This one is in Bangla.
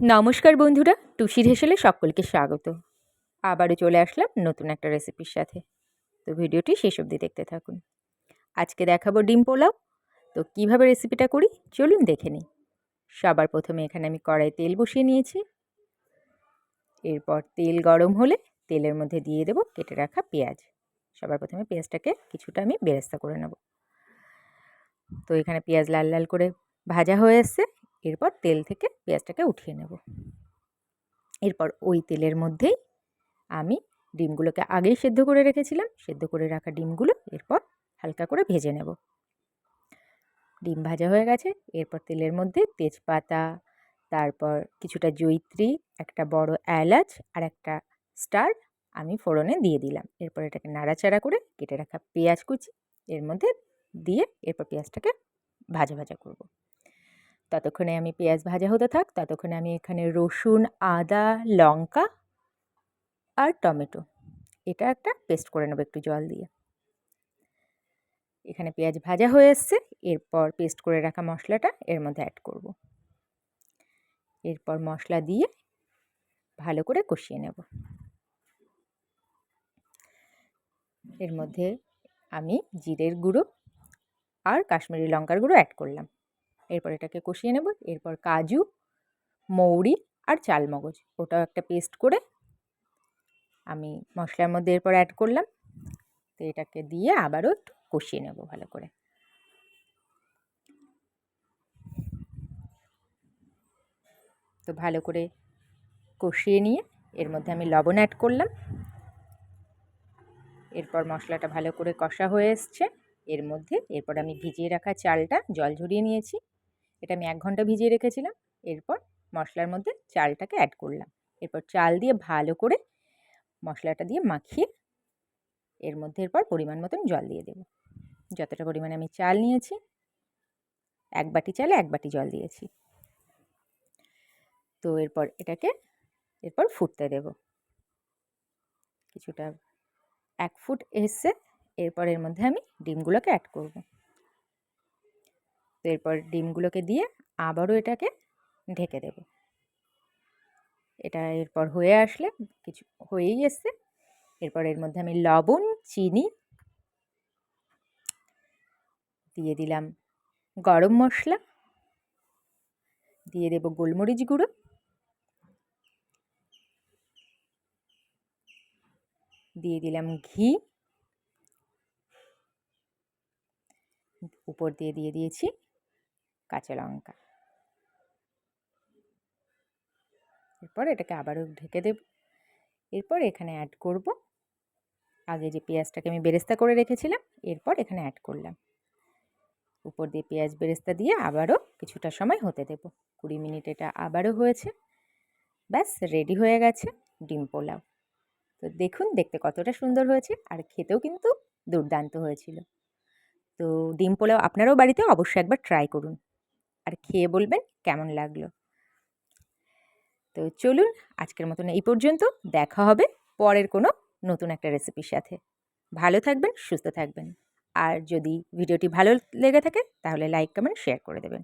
নমস্কার বন্ধুরা টুসির হেসেলে সকলকে স্বাগত। আবারও চলে আসলাম নতুন একটা রেসিপির সাথে। তো ভিডিওটি শেষ অবধি দেখতে থাকুন। আজকে দেখাবো ডিম পোলাও। তো কীভাবে রেসিপিটা করি, চলুন দেখে নিই। সবার প্রথমে এখানে আমি কড়াই তেল বসিয়ে নিয়েছি। এরপর তেল গরম হলে তেলের মধ্যে দিয়ে দেবো কেটে রাখা পেঁয়াজ। সবার প্রথমে পেঁয়াজটাকে কিছুটা আমি বেরেস্তা করে নেব। তো এখানে পেঁয়াজ লাল লাল করে ভাজা হয়ে এসছে এরপর তেল থেকে পেঁয়াজটাকে উঠিয়ে নেব। এরপর ওই তেলের মধ্যেই আমি ডিমগুলোকে আগেই সেদ্ধ করে রেখেছিলাম। সেদ্ধ করে রাখা ডিমগুলো এরপর হালকা করে ভেজে নেব। ডিম ভাজা হয়ে গেছে। এরপর তেলের মধ্যে তেজপাতা, তারপর কিছুটা জৈত্রী একটা বড় এলাচ আর একটা স্টার আমি ফোড়নে দিয়ে দিলাম। এরপর এটাকে নাড়াচাড়া করে কেটে রাখা পেঁয়াজ কুচি এর মধ্যে দিয়ে এরপর পেঁয়াজটাকে ভাজা ভাজা করব। ততক্ষণে আমি পেঁয়াজ ভাজা হতে থাক, ততক্ষণে আমি এখানে রসুন, আদা, লঙ্কা আর টমেটো। এটা একটা পেস্ট করে নেব একটু জল দিয়ে। এখানে পেঁয়াজ ভাজা হয়ে এসছে, এরপর পেস্ট করে রাখা মশলাটা এর মধ্যে অ্যাড করব। এরপর মশলা দিয়ে ভালো করে কষিয়ে নেব। এর মধ্যে আমি জিরের গুঁড়ো আর কাশ্মীরি লঙ্কার গুঁড়ো অ্যাড করলাম। এরপর এটাকে কষিয়ে নেব, এরপর কাজু, মৌরি আর চালমগজ ওটাও একটা পেস্ট করে আমি মশলার মধ্যে এরপর অ্যাড করলাম। তো এটাকে দিয়ে আবারও একটু কষিয়ে নেব ভালো করে। তো ভালো করে কষিয়ে নিয়ে এর মধ্যে আমি লবণ অ্যাড করলাম। এরপর মশলাটা ভালো করে কষা হয়ে এসছে। এর মধ্যে এরপর আমি ভিজিয়ে রাখা চালটা জল ঝরিয়ে নিয়েছি। এটা আমি এক ঘণ্টা ভিজিয়ে রেখেছিলাম। এরপর মশলার মধ্যে চালটাকে অ্যাড করলাম। এরপর চাল দিয়ে ভালো করে মশলাটা দিয়ে মাখিয়ে এর মধ্যে এরপর পরিমাণ মতন জল দিয়ে দেব। যতটা পরিমাণে আমি চাল নিয়েছি, এক বাটি চালে এক বাটি জল দিয়েছি। তো এরপর এটাকে এরপর ফুটতে দেব। কিছুটা এক ফুট এসছে এরপর এর মধ্যে আমি ডিমগুলোকে অ্যাড করব। তো এরপর ডিমগুলোকে দিয়ে আবারও এটাকে ঢেকে দেব। এটা এরপর হয়ে আসলে কিছু হয়েই এসছে। এরপর এর মধ্যে আমি লবণ, চিনি দিয়ে দিলাম গরম মশলা। দিয়ে দেব গোলমরিচ গুঁড়ো। দিয়ে দিলাম ঘি। উপর দিয়ে দিয়ে দিয়েছি কাঁচা লঙ্কা। এরপর এটাকে আবারও ঢেকে দেব। এরপর এখানে অ্যাড করব। আগে যে পেঁয়াজটাকে আমি বেরেস্তা করে রেখেছিলাম, এরপর এখানে অ্যাড করলাম। উপর দিয়ে পেঁয়াজ বেরেস্তা দিয়ে আবারও কিছুটা সময় হতে দেব। কুড়ি মিনিট এটা আবারও হয়েছে। ব্যাস রেডি হয়ে গেছে ডিম পোলাও। তো দেখুন, দেখতে কতটা সুন্দর হয়েছে আর খেতেও কিন্তু দুর্দান্ত হয়েছিল। তো ডিম পোলাও আপনারাও বাড়িতে অবশ্যই একবার ট্রাই করুন। আর খেয়ে বলবেন কেমন লাগল। তো চলুন আজকের মতন এই পর্যন্ত, দেখা হবে পরের কোনো নতুন একটা রেসিপির সাথে। ভালো থাকবেন, সুস্থ থাকবেন। আর যদি ভিডিওটি ভালো লেগে থাকে তাহলে লাইক কমেন্ট শেয়ার করে দেবেন।